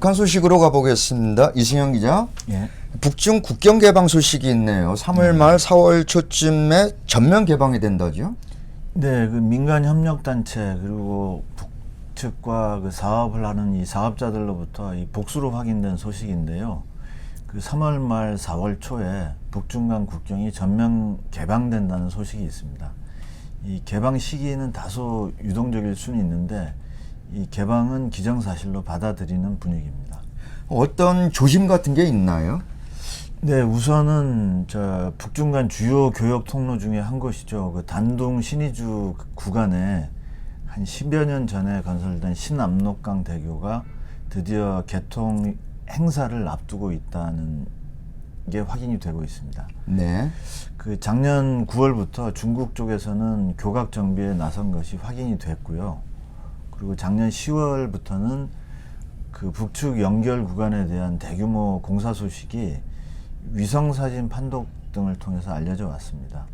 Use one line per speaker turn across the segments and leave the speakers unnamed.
북한 소식으로 가보겠습니다. 이승현 기자.
예.
북중 국경 개방 소식이 있네요. 3월 말 4월 초쯤에 전면 개방이 된다죠.
네, 그 민간 협력 단체 그리고 북측과 그 사업을 하는 이 사업자들로부터 이 복수로 확인된 소식인데요. 그 3월 말 4월 초에 북중 간 국경이 전면 개방된다는 소식이 있습니다. 이 개방 시기는 다소 유동적일 수는 있는데 이 개방은 기정사실로 받아들이는 분위기입니다.
어떤 조짐 같은 게 있나요?
네, 우선은 저 북중 간 주요 교역 통로 중에 한 곳이죠. 그 단둥 신의주 구간에 한 10여 년 전에 건설된 신압록강 대교가 드디어 개통 행사를 앞두고 있다는 게 확인이 되고 있습니다.
네.
그 작년 9월부터 중국 쪽에서는 교각 정비에 나선 것이 확인이 됐고요. 그리고 작년 10월부터는 그 북측 연결 구간에 대한 대규모 공사 소식이 위성 사진 판독 등을 통해서 알려져 왔습니다.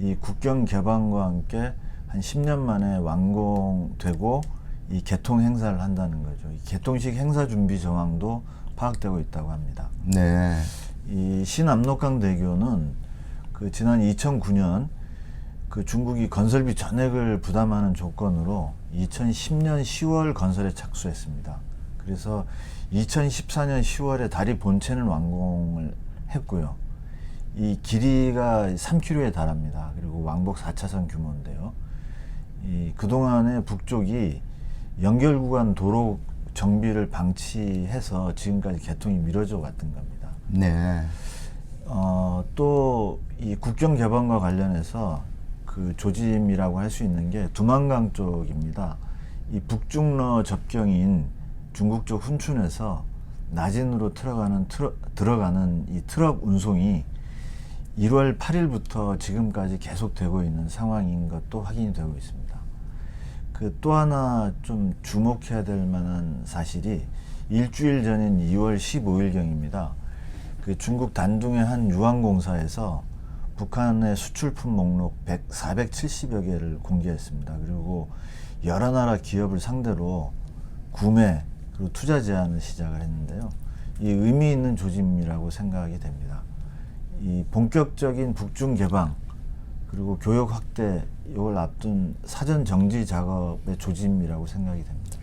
이 국경 개방과 함께 한 10년 만에 완공되고 이 개통 행사를 한다는 거죠. 이 개통식 행사 준비 정황도 파악되고 있다고 합니다.
네.
이 신압록강 대교는 그 지난 2009년 그 중국이 건설비 전액을 부담하는 조건으로 2010년 10월 건설에 착수했습니다. 그래서 2014년 10월에 다리 본체는 완공을 했고요. 이 길이가 3km에 달합니다. 그리고 왕복 4차선 규모인데요. 이 그동안에 북쪽이 연결 구간 도로 정비를 방치해서 지금까지 개통이 미뤄져 왔던 겁니다.
네.
어, 또 이 국경 개방과 관련해서 그 조짐이라고 할 수 있는 게 두만강 쪽입니다. 이 북중러 접경인 중국 쪽 훈춘에서 나진으로 들어가는 트럭, 들어가는 이 트럭 운송이 1월 8일부터 지금까지 계속되고 있는 상황인 것도 확인이 되고 있습니다. 그 또 하나 좀 주목해야 될 만한 사실이 일주일 전인 2월 15일경입니다. 그 중국 단둥의 한 유황공사에서 북한의 수출품 목록 100, 470여 개를 공개했습니다. 그리고 여러 나라 기업을 상대로 구매 그리고 투자 제한을 시작을 했는데요. 이 의미 있는 조짐이라고 생각이 됩니다. 이 본격적인 북중 개방 그리고 교역 확대 이걸 앞둔 사전 정지 작업의 조짐이라고 생각이 됩니다.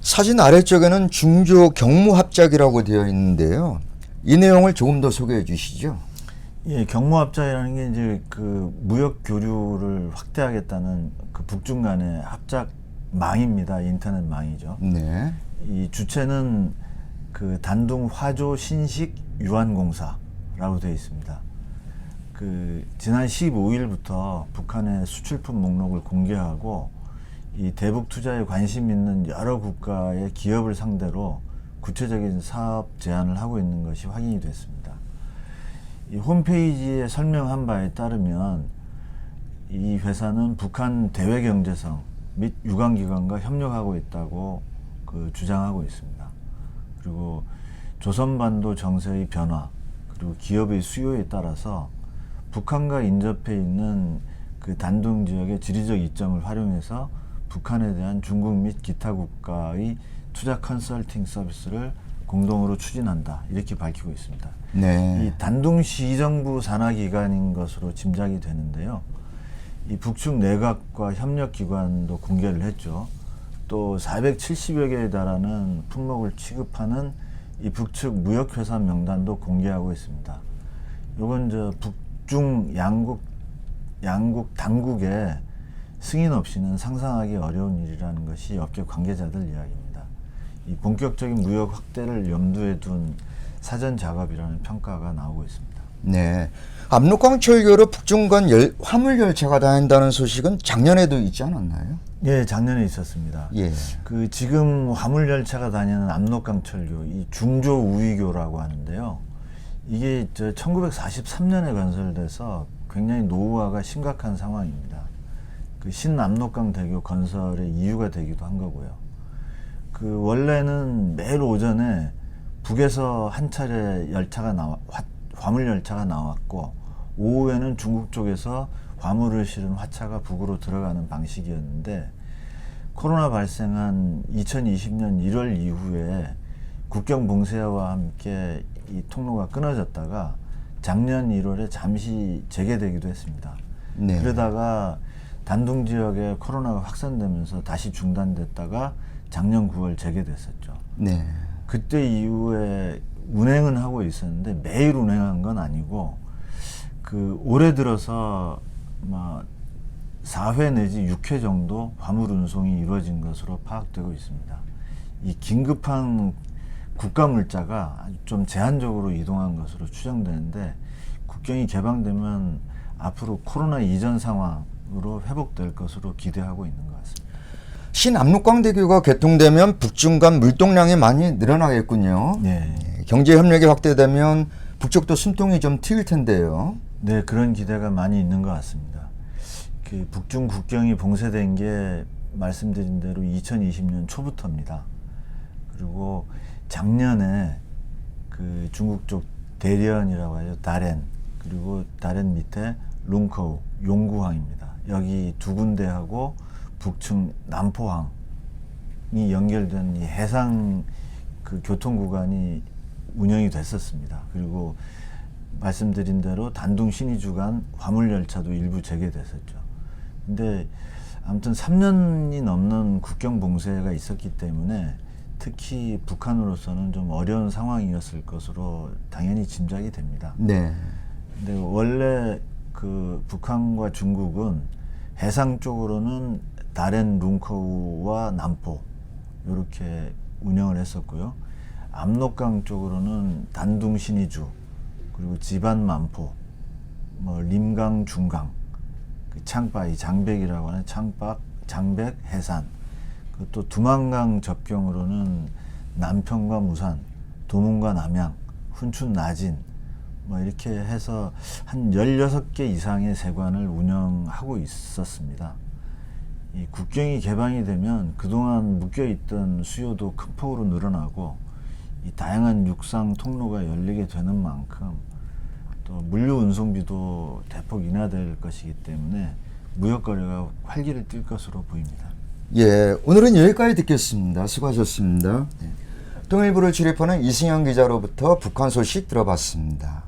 사진 아래쪽에는 중조 경무 합작이라고 되어 있는데요. 이 내용을 조금 더 소개해 주시죠.
예, 경무합작이라는 게 이제 그 무역 교류를 확대하겠다는 그 북중 간의 합작 망입니다. 인터넷 망이죠.
네.
이 주체는 그 단둥 화조 신식 유한공사라고 되어 있습니다. 그 지난 15일부터 북한의 수출품 목록을 공개하고 이 대북 투자에 관심 있는 여러 국가의 기업을 상대로 구체적인 사업 제안을 하고 있는 것이 확인이 됐습니다. 이 홈페이지에 설명한 바에 따르면 이 회사는 북한 대외 경제성 및 유관 기관과 협력하고 있다고 그 주장하고 있습니다. 그리고 조선반도 정세의 변화 그리고 기업의 수요에 따라서 북한과 인접해 있는 그 단둥 지역의 지리적 이점을 활용해서 북한에 대한 중국 및 기타 국가의 투자 컨설팅 서비스를 공동으로 추진한다 이렇게 밝히고 있습니다.
네.
이 단둥시 정부 산하 기관인 것으로 짐작이 되는데요. 이 북측 내각과 협력 기관도 공개를 했죠. 또 470여 개에 달하는 품목을 취급하는 이 북측 무역회사 명단도 공개하고 있습니다. 요건 저 북중 양국 양국 당국의 승인 없이는 상상하기 어려운 일이라는 것이 업계 관계자들 이야기입니다. 이 본격적인 무역 확대를 염두에 둔 사전 작업이라는 평가가 나오고 있습니다.
네. 압록강 철교로 북중 간 열, 화물 열차가 다닌다는 소식은 작년에도 있지 않았나요?
예, 작년에 있었습니다.
예.
그 지금 화물 열차가 다니는 압록강철교, 이 중조 우이교라고 하는데요. 이게 저 1943년에 건설돼서 굉장히 노후화가 심각한 상황입니다. 그 신압록강 대교 건설의 이유가 되기도 한 거고요. 그 원래는 매일 오전에 북에서 한 차례 열차가 나와 화, 화물 열차가 나왔고 오후에는 중국 쪽에서 화물을 실은 화차가 북으로 들어가는 방식이었는데 코로나 발생한 2020년 1월 이후에 국경 봉쇄와 함께 이 통로가 끊어졌다가 작년 1월에 잠시 재개되기도 했습니다.
네.
그러다가 단둥 지역에 코로나가 확산되면서 다시 중단됐다가 작년 9월 재개됐었죠.
네.
그때 이후에 운행은 하고 있었는데 매일 운행한 건 아니고 그 올해 들어서 막 4회 내지 6회 정도 화물 운송이 이루어진 것으로 파악되고 있습니다. 이 긴급한 국가 물자가 좀 제한적으로 이동한 것으로 추정되는데 국경이 개방되면 앞으로 코로나 이전 상황으로 회복될 것으로 기대하고 있는 것 같습니다.
신압록강대교가 개통되면 북중 간 물동량이 많이 늘어나겠군요.
네.
경제 협력이 확대되면 북쪽도 숨통이 좀 트일 텐데요.
네, 그런 기대가 많이 있는 것 같습니다. 그 북중 국경이 봉쇄된 게 말씀드린 대로 2020년 초부터입니다. 그리고 작년에 그 중국 쪽 대련이라고 하죠. 다렌 그리고 다렌 밑에 룽커우 용구항입니다. 여기 두 군데하고 북층 남포항이 연결된 이 해상 그 교통 구간이 운영이 됐었습니다. 그리고 말씀드린 대로 단둥 신의주간 화물 열차도 일부 재개됐었죠. 근데 아무튼 3년이 넘는 국경 봉쇄가 있었기 때문에 특히 북한으로서는 좀 어려운 상황이었을 것으로 당연히 짐작이 됩니다.
네.
근데 원래 그 북한과 중국은 해상 쪽으로는 다렌 룽커우와 남포 이렇게 운영을 했었고요. 압록강 쪽으로는 단둥 신의주 그리고 지반 만포, 뭐 림강 중강, 그 창바 이 장백이라고 하는 창박 장백 해산, 그또 두만강 접경으로는 남평과 무산, 도문과 남양, 훈춘 나진 뭐 이렇게 해서 한 16개 이상의 세관을 운영하고 있었습니다. 이 국경이 개방이 되면 그동안 묶여 있던 수요도 큰 폭으로 늘어나고 이 다양한 육상 통로가 열리게 되는 만큼 또 물류 운송비도 대폭 인하될 것이기 때문에 무역 거래가 활기를 띨 것으로 보입니다.
예, 오늘은 여기까지 듣겠습니다. 수고하셨습니다. 네. 통일부를 출입하는 이승현 기자로부터 북한 소식 들어봤습니다.